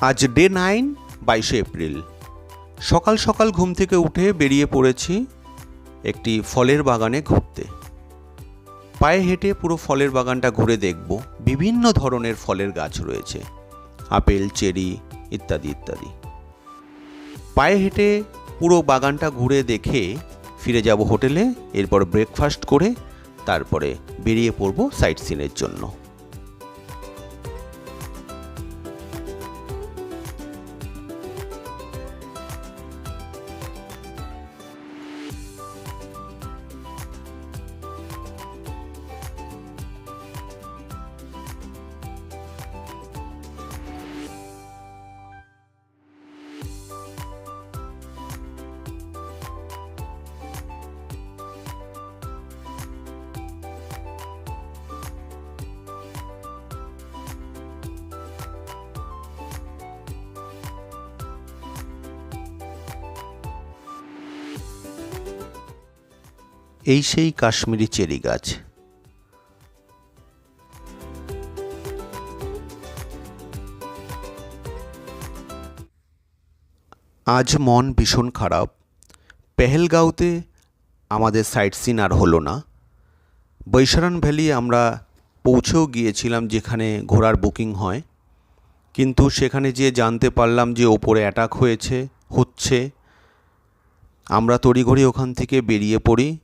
আজ day nine, বাইশে April. সকাল সকাল ঘুম থেকে উঠে বেরিয়ে পড়েছি একটি ফলের বাগানে ঘুরতে। পায়ে হেঁটে পুরো ফলের বাগানটা ঘুরে দেখব। বিভিন্ন ধরনের ফলের গাছ রয়েছে। আপেল, চেরি ইত্যাদি ইত্যাদি। পায়ে হেঁটে পুরো বাগানটা ঘুরে দেখে ফিরে যাব হোটেলে, এরপর ব্রেকফাস্ট করে তারপরে বেরিয়ে পড়ব সাইট সিনের জন্য। এই সেই কাশ্মীরি চেরি গাছ। আজ মন ভীষণ খারাপ। পেহেলগাঁওতে আমাদের সাইট সিন আর হলো না। বৈশারান ভ্যালি আমরা পৌঁছেও গিয়েছিলাম যেখানে ঘোড়ার বুকিং হয়। কিন্তু সেখানে যেয়ে জানতে পারলাম যে ওপরে অ্যাটাক হয়েছে, হচ্ছে। আমরা তড়িঘড়ি ওখান থেকে বেরিয়ে পড়ি।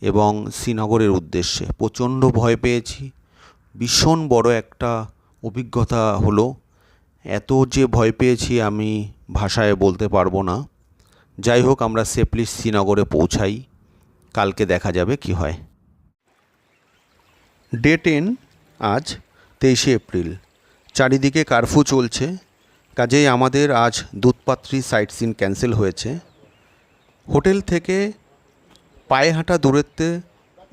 এবং শ্রীনগরের উদ্দেশ্যে। প্রচণ্ড ভয় পেয়েছি। ভীষণ বড় একটা অভিজ্ঞতা হলো, এত যে ভয় পেয়েছি আমি ভাষায় বলতে পারব না। যাই হোক, আমরা সেফলি শ্রীনগরে পৌঁছাই। কালকে দেখা যাবে কি হয়। ডে টেন আজ তেইশে এপ্রিল। চারিদিকে কারফিউ চলছে। কাজেই আমাদের আজ দুধপাত্রি সাইট সিন ক্যান্সেল হয়েছে। হোটেল থেকে পায়ে হাঁটা দূরত্বে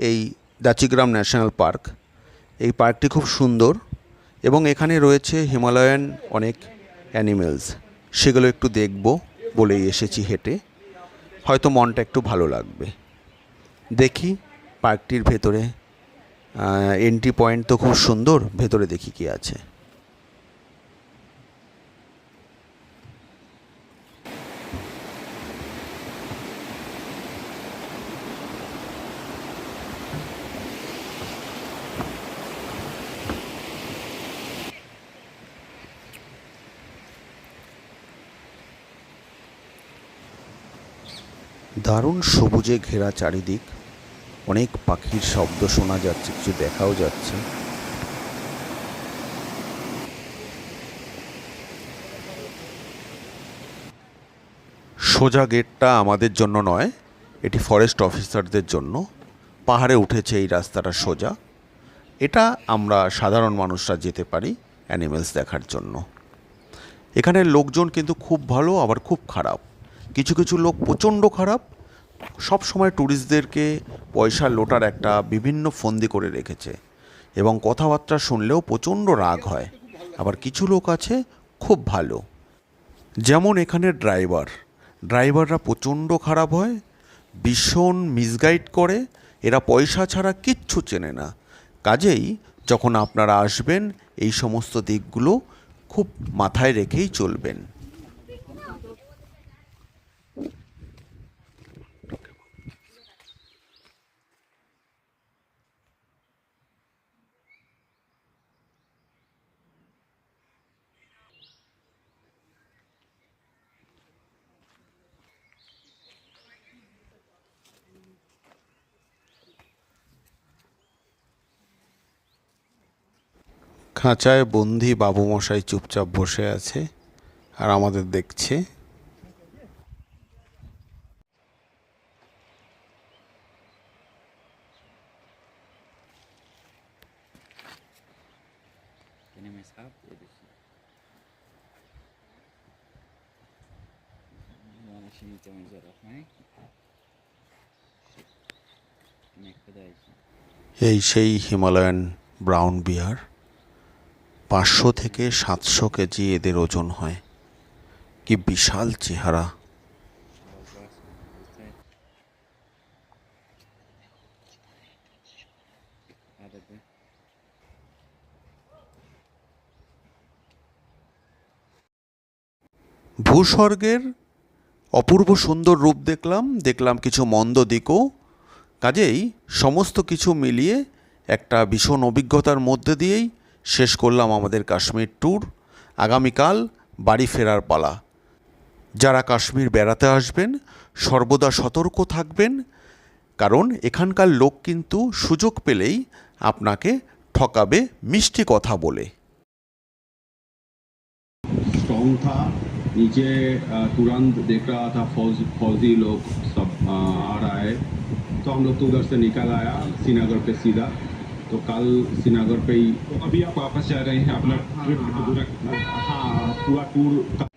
এই দাচিগ্রাম ন্যাশনাল পার্ক। এই পার্কটি খুব সুন্দর এবং এখানে রয়েছে হিমালয়ান অনেক অ্যানিমেলস। সেগুলো একটু দেখব বলেই এসেছি হেঁটে। হয়তো মনটা একটু ভালো লাগবে। দেখি পার্কটির ভেতরে এন্ট্রি পয়েন্ট তো খুব সুন্দর, ভেতরে দেখি কি আছে। দারুণ সবুজে ঘেরা চারিদিক। অনেক পাখির শব্দ শোনা যাচ্ছে, কিছু দেখাও যাচ্ছে। সোজা গেটটা আমাদের জন্য নয়, এটি ফরেস্ট অফিসারদের জন্য। পাহাড়ে উঠেছে এই রাস্তাটা সোজা। এটা আমরা সাধারণ মানুষরা যেতে পারি অ্যানিমেলস দেখার জন্য। এখানের লোকজন কিন্তু খুব ভালো, আবার খুব খারাপ। কিছু কিছু লোক প্রচণ্ড খারাপ। সব সময় ট্যুরিস্টদেরকে পয়সা লোটার একটা বিভিন্ন ফন্দি করে রেখেছে এবং কথাবার্তা শুনলেও প্রচণ্ড রাগ হয়। আবার কিছু লোক আছে খুব ভালো। যেমন এখানে ড্রাইভার। ড্রাইভাররা প্রচণ্ড খারাপ হয়, ভীষণ মিসগাইড করে, এরা পয়সা ছাড়া কিচ্ছু চেনে না। কাজেই যখন আপনারা আসবেন, এই সমস্ত দিকগুলো খুব মাথায় রেখেই চলবেন। খাঁচায় বন্দি বাবু মশাই চুপচাপ বসে আছে আর আমাদের দেখছে। এই সেই হিমালয়ান ব্রাউন বিয়ার। পাঁচশো থেকে সাতশো কেজি এদের ওজন হয়। কি বিশাল চেহারা। ভূস্বর্গের অপূর্ব সুন্দর রূপ দেখলাম দেখলাম কিছু মন্দ দিকও। কাজেই সমস্ত কিছু মিলিয়ে একটা ভীষণ অভিজ্ঞতার মধ্যে দিয়েই শেষ করলাম আমাদের কাশ্মীর ট্যুর আগামীকাল বাড়ি ফেরার পালা যারা কাশ্মীর বেড়াতে আসবেন সর্বদা সতর্ক থাকবেন কারণ এখানকার লোক কিন্তু সুযোগ পেলেই আপনাকে ঠকাবে মিষ্টি কথা বলে स्ट्रॉन्ग था नीचे अ, तुरंत देख रहा था फौज फौजी लोग सब अ, आ रहा है तो हम लोग तो उधर से निकल आया श्रीनगर पे सीधा तो कल श्रीनगर पे ही तो अभी आप वापस जा रहे हैं अपना ट्रिप पूरा हाँ पूरा टूर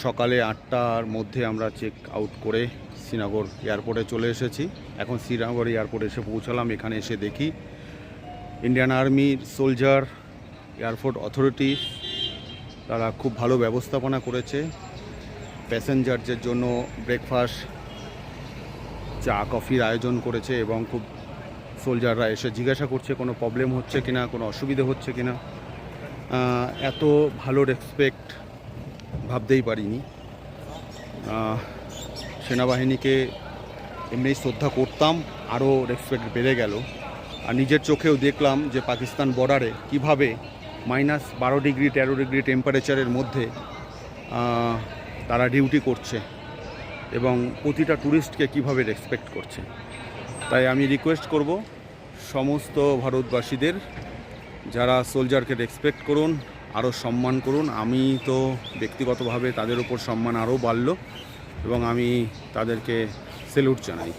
সকালে আটটার মধ্যে আমরা চেক আউট করে শ্রীনগর এয়ারপোর্টে চলে এসেছি এখন শ্রীনগর এয়ারপোর্টে এসে পৌঁছালাম এখানে এসে দেখি ইন্ডিয়ান আর্মির সোলজার এয়ারপোর্ট অথরিটি তারা খুব ভালো ব্যবস্থাপনা করেছে প্যাসেঞ্জারদের জন্য ব্রেকফাস্ট চা কফির আয়োজন করেছে এবং খুব সোলজাররা এসে জিজ্ঞাসা করছে কোনো প্রবলেম হচ্ছে কিনা কোনো অসুবিধে হচ্ছে কিনা। আহ, এত ভালো রেসপেক্ট ভাবতেই পারিনি। সেনাবাহিনীকে এমনি শ্রদ্ধা করতাম আরও রেসপেক্ট বেড়ে গেল। আর নিজের চোখেও দেখলাম যে পাকিস্তান বর্ডারে কীভাবে মাইনাস বারো ডিগ্রি তেরো ডিগ্রি টেম্পারেচারের মধ্যে তারা ডিউটি করছে এবং প্রতিটা ট্যুরিস্টকে কীভাবে রেসপেক্ট করছে। তাই আমি রিকোয়েস্ট করব সমস্ত ভারতবাসীদের, যারা সোলজারকে রেসপেক্ট করুন আরও সম্মান করুন। আমি তো ব্যক্তিগতভাবে তাদের উপর সম্মান আরও বাড়ল এবং আমি তাদেরকে সেলুট জানাই।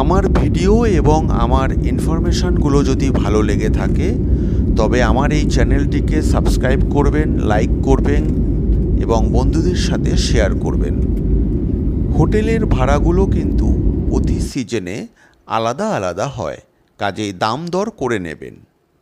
আমার ভিডিও এবং আমার ইনফরমেশানগুলো যদি ভালো লেগে থাকে, তবে আমার এই চ্যানেলটিকে সাবস্ক্রাইব করবেন, লাইক করবেন এবং বন্ধুদের সাথে শেয়ার করবেন। হোটেলের ভাড়াগুলো কিন্তু অতি সিজনে আলাদা আলাদা হয়, কাজেই দাম দর করে নেবেন।